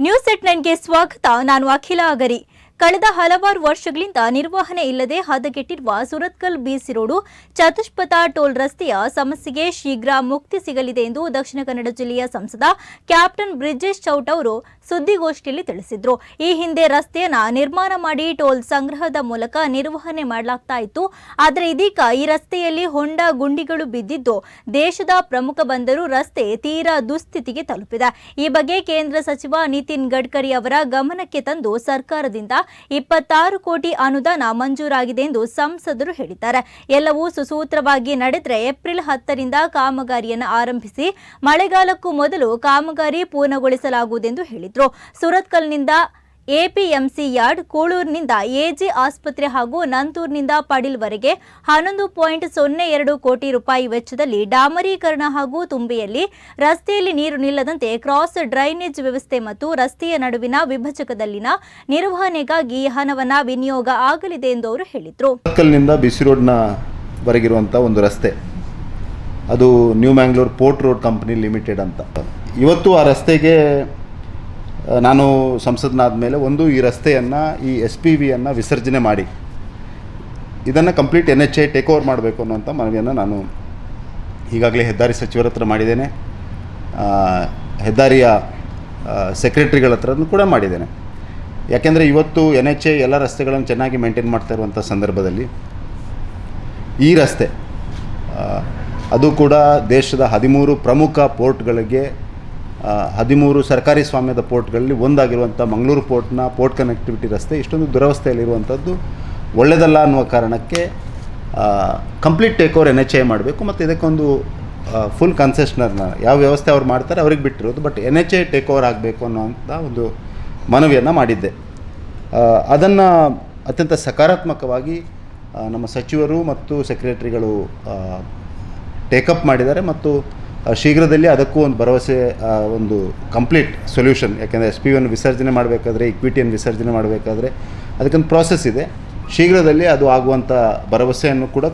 News ಎಟ್ ನೈನ್ಗೆ ಸ್ವಾಗತ. ನಾನು ಅಖಿಲ ಅಗರಿ. ಕಳೆದ ಹಲವಾರು ವರ್ಷಗಳಿಂದ ನಿರ್ವಹಣೆ ಇಲ್ಲದೆ ಹದಗೆಟ್ಟಿರುವ ಸುರತ್ಕಲ್ ಬಿಸಿ ರೋಡು ಚತುಷ್ಪಥ ಟೋಲ್ ರಸ್ತೆಯ ಸಮಸ್ಯೆಗೆ ಶೀಘ್ರ ಮುಕ್ತಿ ಸಿಗಲಿದೆ ಎಂದು ದಕ್ಷಿಣ ಕನ್ನಡ ಜಿಲ್ಲೆಯ ಸಂಸದ ಕ್ಯಾಪ್ಟನ್ ಬ್ರಿಜೇಶ್ ಚೌಟ್ ಅವರು ಸುದ್ದಿಗೋಷ್ಠಿಯಲ್ಲಿ ತಿಳಿಸಿದರು. ಈ ಹಿಂದೆ ರಸ್ತೆಯನ್ನ ನಿರ್ಮಾಣ ಮಾಡಿ ಟೋಲ್ ಸಂಗ್ರಹದ ಮೂಲಕ ನಿರ್ವಹಣೆ ಮಾಡಲಾಗ್ತಾ ಇತ್ತು. ಆದರೆ ಇದೀಗ ಈ ರಸ್ತೆಯಲ್ಲಿ ಹೊಂಡ ಗುಂಡಿಗಳು ಬಿದ್ದಿದ್ದು, ದೇಶದ ಪ್ರಮುಖ ಬಂದರು ರಸ್ತೆ ತೀರಾ ದುಸ್ಥಿತಿಗೆ ತಲುಪಿದೆ. ಈ ಬಗ್ಗೆ ಕೇಂದ್ರ ಸಚಿವ ನಿತಿನ್ ಗಡ್ಕರಿ ಅವರ ಗಮನಕ್ಕೆ ತಂದು ಸರ್ಕಾರದಿಂದ ಇಪ್ಪತ್ತಾರು ಕೋಟಿ ಅನುದಾನ ಮಂಜೂರಾಗಿದೆ ಎಂದು ಸಂಸದರು ಹೇಳಿದ್ದಾರೆ. ಎಲ್ಲವೂ ಸುಸೂತ್ರವಾಗಿ ನಡೆದರೆ ಏಪ್ರಿಲ್ ಹತ್ತರಿಂದ ಕಾಮಗಾರಿಯನ್ನು ಆರಂಭಿಸಿ ಮಳೆಗಾಲಕ್ಕೂ ಮೊದಲು ಕಾಮಗಾರಿ ಪೂರ್ಣಗೊಳಿಸಲಾಗುವುದೆಂದು ಹೇಳಿದರು. ಸುರತ್ಕಲ್ನಿಂದ ಎಪಿಎಂಸಿ ಯಾರ್ಡ್ ಕೂಳೂರಿನಿಂದ ಎಜಿ ಆಸ್ಪತ್ರೆ ಹಾಗೂ ನಂತೂರಿನಿಂದ ಪಡಿಲ್ವರೆಗೆ ಹನ್ನೊಂದು ಪಾಯಿಂಟ್ ಸೊನ್ನೆ ಎರಡು ಕೋಟಿ ರೂಪಾಯಿ ವೆಚ್ಚದಲ್ಲಿ ಡಾಮರೀಕರಣ ಹಾಗೂ ತುಂಬಿಯಲ್ಲಿ ರಸ್ತೆಯಲ್ಲಿ ನೀರು ನಿಲ್ಲದಂತೆ ಕ್ರಾಸ್ ಡ್ರೈನೇಜ್ ವ್ಯವಸ್ಥೆ ಮತ್ತು ರಸ್ತೆಯ ನಡುವಿನ ವಿಭಜಕದಲ್ಲಿನ ನಿರ್ವಹಣೆಗಾಗಿ ಹಣವನ್ನು ವಿನಿಯೋಗ ಆಗಲಿದೆ ಎಂದು ಅವರು ಹೇಳಿದರು. ಬಿಸಿ ರೋಡ್ನ ವರೆಗಿರುವಂಥ ಒಂದು ರಸ್ತೆ. ಅದು new Mangalore port road company limited ಅಂತ. ಇವತ್ತು ಆ ರಸ್ತೆಗೆ ನಾನು ಸಂಸದನಾದ ಮೇಲೆ ಒಂದು ಈ ರಸ್ತೆಯನ್ನು, ಈ ಎಸ್ ಪಿ ವಿಯನ್ನು ವಿಸರ್ಜನೆ ಮಾಡಿ. ಇದನ್ನು complete N H I take over ಮಾಡಬೇಕು ಅನ್ನೋಂಥ ಮನವಿಯನ್ನು ನಾನು ಈಗಾಗಲೇ ಹೆದ್ದಾರಿ ಸಚಿವರ ಹತ್ರ ಮಾಡಿದ್ದೇನೆ. ಹೆದ್ದಾರಿಯ ಸೆಕ್ರೆಟ್ರಿಗಳ ಹತ್ರನೂ ಕೂಡ ಮಾಡಿದ್ದೇನೆ. ಯಾಕೆಂದರೆ ಇವತ್ತು ಎನ್ ಎಚ್ ಐ ಎಲ್ಲ ರಸ್ತೆಗಳನ್ನು ಚೆನ್ನಾಗಿ ಮೇಂಟೈನ್ ಮಾಡ್ತಾ ಇರುವಂಥ ಸಂದರ್ಭದಲ್ಲಿ ಈ ರಸ್ತೆ ಅದು ಕೂಡ ದೇಶದ ಹದಿಮೂರು ಪ್ರಮುಖ ಪೋರ್ಟ್ಗಳಿಗೆ ಹದಿಮೂರು ಸರ್ಕಾರಿ ಸ್ವಾಮ್ಯದ ಪೋರ್ಟ್ಗಳಲ್ಲಿ ಒಂದಾಗಿರುವಂಥ ಮಂಗಳೂರು ಪೋರ್ಟ್ನ ಪೋರ್ಟ್ ಕನೆಕ್ಟಿವಿಟಿ ರಸ್ತೆ ಇಷ್ಟೊಂದು ದುರವಸ್ಥೆಯಲ್ಲಿರುವಂಥದ್ದು ಒಳ್ಳೆಯದಲ್ಲ ಅನ್ನುವ ಕಾರಣಕ್ಕೆ complete take over N H I ಮಾಡಬೇಕು ಮತ್ತು ಇದಕ್ಕೊಂದು ಫುಲ್ ಕನ್ಸೆಷನರ್ನ ಯಾವ ವ್ಯವಸ್ಥೆ ಅವ್ರು ಮಾಡ್ತಾರೆ ಅವ್ರಿಗೆ ಬಿಟ್ಟಿರೋದು. But N H I take over ಆಗಬೇಕು ಅನ್ನೋಂಥ ಒಂದು ಮನವಿಯನ್ನು ಮಾಡಿದ್ದೆ. ಅದನ್ನು ಅತ್ಯಂತ ಸಕಾರಾತ್ಮಕವಾಗಿ ನಮ್ಮ ಸಚಿವರು ಮತ್ತು ಸೆಕ್ರೆಟರಿಗಳು ಟೇಕಪ್ ಮಾಡಿದ್ದಾರೆ ಮತ್ತು ಶೀಘ್ರದಲ್ಲಿ ಅದಕ್ಕೂ ಒಂದು ಭರವಸೆ ಒಂದು ಕಂಪ್ಲೀಟ್ ಸೊಲ್ಯೂಷನ್ ಯಾಕೆಂದರೆ ಎಸ್ ಪಿ ಯನ್ನು ವಿಸರ್ಜನೆ ಮಾಡಬೇಕಾದ್ರೆ ಇಕ್ವಿಟಿಯನ್ನು ವಿಸರ್ಜನೆ ಮಾಡಬೇಕಾದ್ರೆ ಅದಕ್ಕೊಂದು ಪ್ರಾಸೆಸ್ ಇದೆ. ಶೀಘ್ರದಲ್ಲಿ ಅದು ಆಗುವಂಥ ಭರವಸೆಯನ್ನು ಕೂಡ